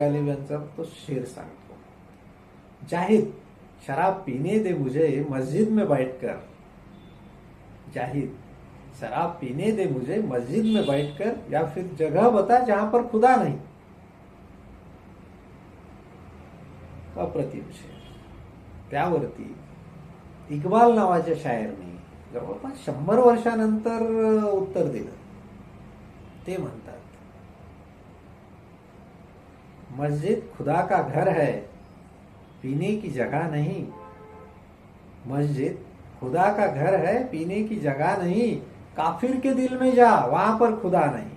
गालिबांचा तो शेर सांगतो. जाहिद शराब पीने दे मुझे मस्जिद में बैठकर जाहिद शराब पीने दे मुझे मस्जिद में बैठकर या फिर जगह बता जहां पर खुदा नहीं. अप्रतिम शेर. त्यावरती इक्बाल नावाच्या शायरने जवळपास शंभर वर्षानंतर उत्तर दिलं. ते म्हणतात मस्जिद खुदा का घर है, पीने की जगह नहीं। मस्जिद खुदा का घर है, पीने की जगह नहीं। काफिर के दिल में जा, वहाँ पर खुदा नहीं।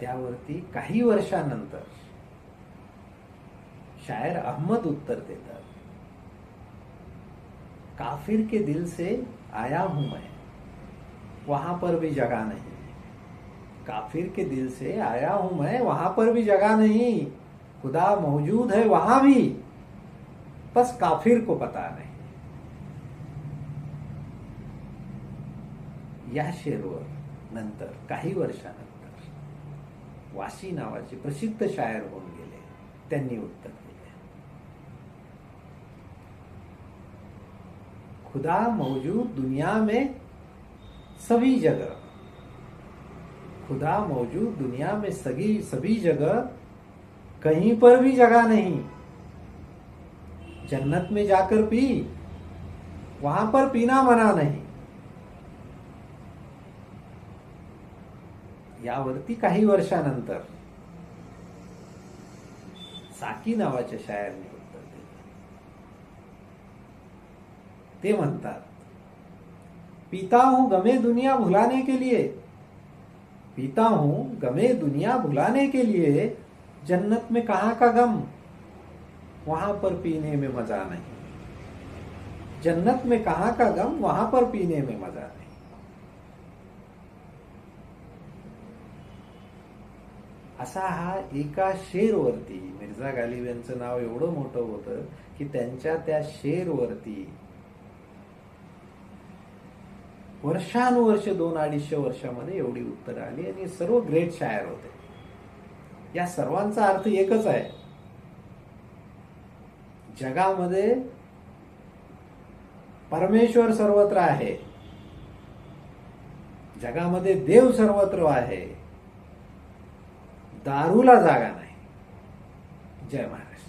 त्यावरती काही वर्षानंतर शायर अहमद उत्तर देतात, काफिर के दिल से आया हूँ मैं, वहाँ पर भी जगह नहीं। काफिर के दिल से आया हूँ मैं, वहाँ पर भी जगह नहीं। खुदा मौजूद है वहाँ भी। बस काफिर को पता नहीं। या शेरवर नंतर, काही वर्षानंतर, वाशी नावाचे प्रसिद्ध शायर होऊन गेले. त्यांनी उत्तर दिले. खुदा मौजूद दुनिया में सभी जगह खुदा मौजूद दुनिया में सभी सभी जगह कहीं पर भी जगह नहीं। जन्नत में जाकर पी, वहाँ पर पीना मना नहीं। यावरती काही वर्षानंतर साकी नावाच्या शायरने उत्तर दिलं. ते म्हणतात, पीता हूँ, गमे दुनिया भुलाने के लिए पीता हूँ, गमे दुनिया भुलाने के लिए, जन्नत में कहा का गम? वहाँ पर पीने में मज़ा नहीं। जन्नत में कहा का गम? वहाँ पर पीने में मज़ा नहीं। असा हा एका शेरवरती मिर्झा गालिब यांचं नाव एवढं मोठं होतं की त्यांच्या त्या शेरवरती वर्षानुवर्ष दोन अडीचशे वर्षामध्ये एवढी उत्तरं आली आणि सर्व ग्रेट शायर होते. या सर्वांचा अर्थ एकच आहे. जगामध्ये परमेश्वर सर्वत्र आहे. जगामध्ये देव सर्वत्र आहे. दारूला जागा नाही. जय महाराज